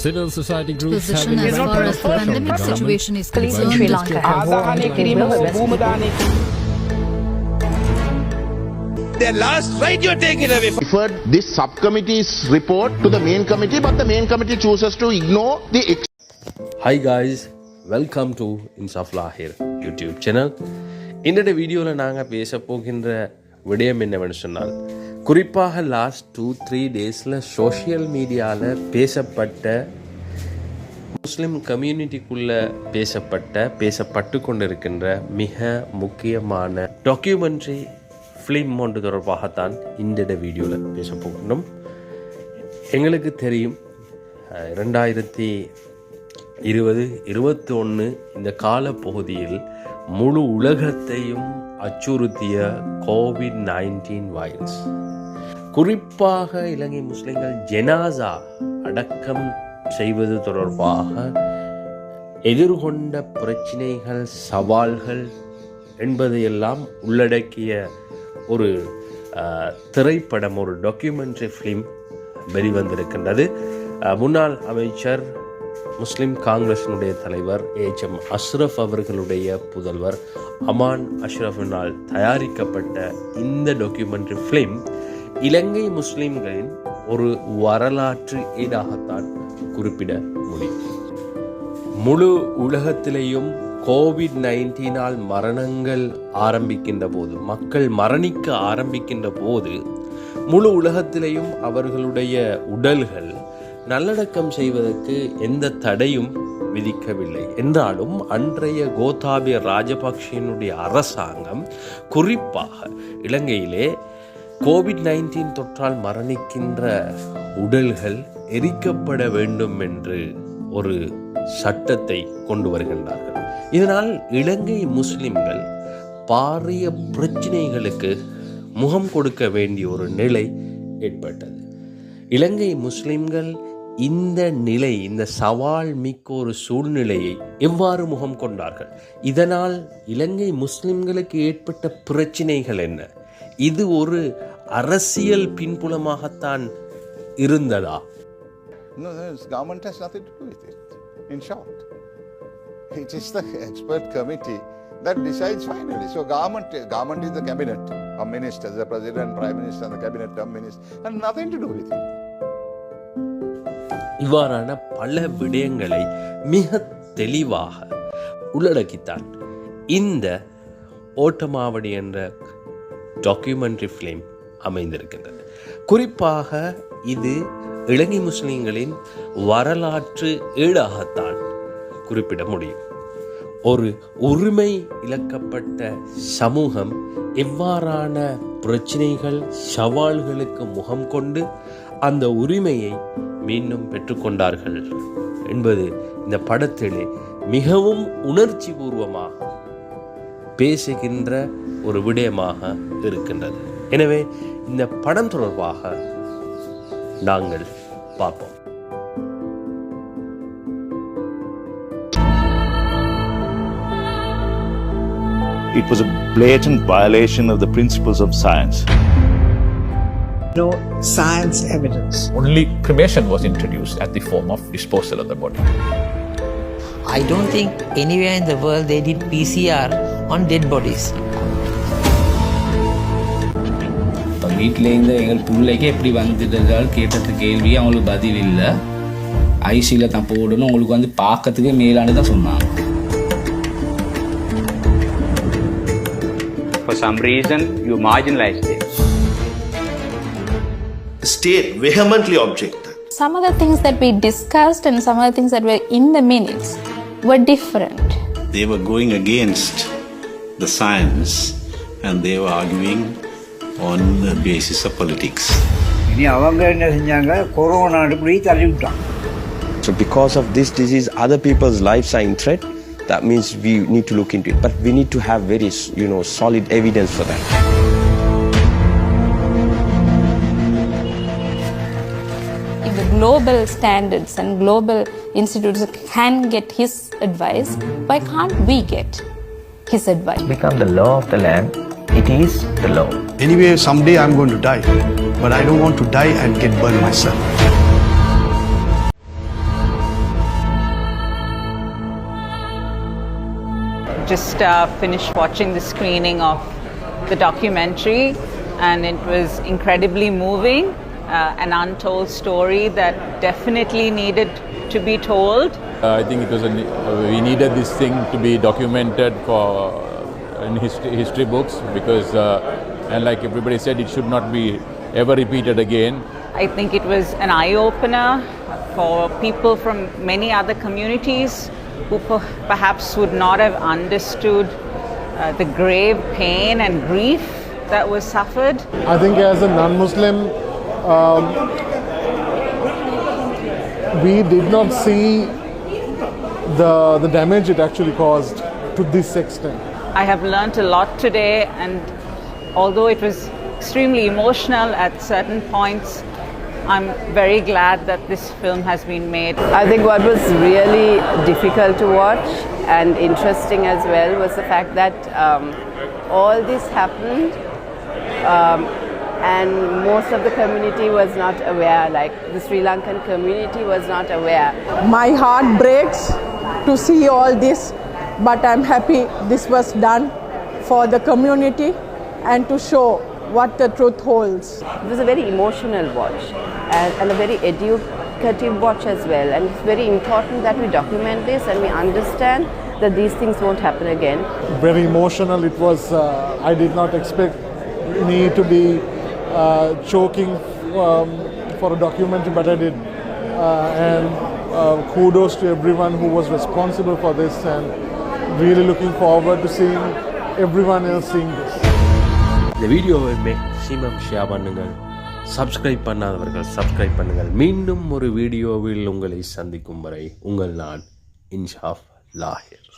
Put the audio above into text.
Civil society groups position have as far as the pandemic situation is concerned. Sri their last right you're taking away. Referred this subcommittee's report to the main committee, but the main committee chooses to ignore the. Hi guys, welcome to Insaf Lahir YouTube channel. இன்றைய வீடியோவில் நாங்கள் பேச போகின்ற விடயம் என்னவென்னு சொன்னால் குறிப்பாக last two three டேஸில் சோஷியல் மீடியாவில் பேசப்பட்ட முஸ்லீம் கம்யூனிட்டிக்குள்ளே பேசப்பட்ட பேசப்பட்டு கொண்டிருக்கின்ற மிக முக்கியமான டாக்குமெண்ட்ரி ஃபிலிம் ஒன்று தொடர்பாகத்தான் இந்த வீடியோவில் பேச போகணும் எங்களுக்கு தெரியும் ரெண்டாயிரத்தி இருபது இருபத்தி ஒன்று இந்த காலப்பகுதியில் முழு உலகத்தையும் அச்சுறுத்திய கோவிட் நைன்டீன் வைரஸ் குறிப்பாக இலங்கை முஸ்லிம்கள் ஜெனாசா அடக்கம் செய்வது தொடர்பாக எதிர்கொண்ட பிரச்சினைகள் சவால்கள் என்பதையெல்லாம் உள்ளடக்கிய ஒரு திரைப்படம் ஒரு டாக்குமெண்ட்ரி ஃபிலிம் வெளிவந்திருக்கின்றது. முன்னாள் அமைச்சர் முஸ்லிம் காங்கிரஸினுடைய தலைவர் ஏச் எம் அஷ்ரஃப் அவர்களுடைய புதல்வர் அமான் அஷ்ரஃபினால் தயாரிக்கப்பட்ட இந்த டாக்குமெண்ட்ரி ஃபிலிம் இலங்கை முஸ்லிம்களின் ஒரு வரலாற்று ஈடாகத்தான் குறிப்பிட முடியும் முழு உலகத்திலேயும் கோவிட் நைன்டீனால் மரணங்கள் ஆரம்பிக்கின்ற போது மக்கள் மரணிக்க ஆரம்பிக்கின்ற போது முழு உலகத்திலேயும் அவர்களுடைய உடல்கள் நல்லடக்கம் செய்வதற்கு எந்த தடையும் விதிக்கவில்லை. என்றாலும் அன்றைய கோத்தாபிய ராஜபக்சேனுடைய அரசாங்கம் குறிப்பாக இலங்கையிலே கோவிட் நைன்டீன் தொற்றால் மரணிக்கின்ற உடல்கள் எரிக்கப்பட வேண்டும் என்று ஒரு சட்டத்தை கொண்டு வருகின்றார்கள். இதனால் இலங்கை முஸ்லிம்கள் பாரிய பிரச்சனைகளுக்கு முகம் கொடுக்க வேண்டிய ஒரு நிலை ஏற்பட்டது. இலங்கை முஸ்லிம்கள் இந்த நிலை இந்த சவால் மிக்க ஒரு சூழ்நிலையை எவ்வாறு முகம் கொண்டார்கள் இதனால் இலங்கை முஸ்லிம்களுக்கு ஏற்பட்ட பிரச்சினைகள் என்ன இது ஒரு அரசியல் பின்புலமாகத்தான் இருந்ததா No, no, the government has nothing to do with it. In short, it is the expert committee that decides finally. So government, government is the cabinet of ministers, the president, prime minister, and the cabinet of ministers, and nothing to do with it. இவ்வாறான பல விடயங்களை மிக தெளிவாக உள்ளடக்கித்தான். இந்த ஓட்டமாவடி என்ற documentary film அமைந்திருக்கின்றது. குறிப்பாக இது இலங்கை முஸ்லிம்களின் வரலாற்று ஈடாகத்தான் குறிப்பிட முடியும். ஒரு உரிமை இழக்கப்பட்ட சமூகம் எவ்வாறான பிரச்சனைகள் சவால்களுக்கு முகம் கொண்டு அந்த உரிமையை மீண்டும் பெற்றுக்கொண்டார்கள். என்பது இந்த படத்திலே மிகவும் உணர்ச்சி பூர்வமாக பேசுகின்ற ஒரு விடயமாக இருக்கின்றது. எனவே இந்த படம் தொடர்பாக நாங்கள் பார்ப்போம். It was a blatant violation of the principles of science. No science evidence. only cremation was introduced as the form of disposal of the body. I don't think anywhere in the world they did PCR on dead bodies. இப்போ வீட்டில் இருந்து எங்கள் பிள்ளைக்கு எப்படி வந்துடுறால் கேட்டது கேள்வி அவங்களுக்கு பதில் இல்லை ஐசியில் தான் போடணும் உங்களுக்கு வந்து பார்க்கறதுக்கு மேலானு தான் சொன்னாங்க For some reason you marginalized them. state vehemently objected. Some of the things that we discussed and some of the things that were in the minutes were different. They were going against the science and they were arguing on the basis of politics. So, because of this disease, other people's lives are in threat. That means we need to look into it, but we need to have very, you know, solid evidence for that. if the global standards and global institutes can get his advice, why can't we get his advice? Become the law of the land. It is the law. Anyway, someday I'm going to die, but I don't want to die and get burned myself. Just uh, finished watching the screening of the documentary, and it was incredibly moving. Uh, an untold story that definitely needed to be told. I think it was a, we needed this thing to be documented for in history, history books because, uh, and like everybody said, it should not be ever repeated again. I think it was an eye opener for people from many other communities who per- perhaps would not have understood uh, the grave pain and grief that was suffered. I think as a non-Muslim, um, we did not see the the damage it actually caused to this extent. I have learnt a lot today, and although it was extremely emotional at certain points, I'm very glad that this film has been made. I think what was really difficult to watch and interesting as well was the fact that um, all this happened um, and most of the community was not aware, like the Sri Lankan community was not aware. My heart breaks to see all this, but I'm happy this was done for the community and to show what the truth holds. It was a very emotional watch and, and a very educative watch as well. And it's very important that we document this and we understand that these things won't happen again. Very emotional. It was. Uh, I did not expect me to be uh, choking um, for a documentary, but I did. Uh, and uh, kudos to everyone who was responsible for this, and really looking forward to seeing everyone else seeing this. இந்த வீடியோவை maximum share பண்ணுங்கள் subscribe பண்ணாதவர்கள் subscribe பண்ணுங்கள் மீண்டும் ஒரு வீடியோவில் உங்களை சந்திக்கும் வரை உங்கள் நான் இன்ஷாஃப் லாஹிர்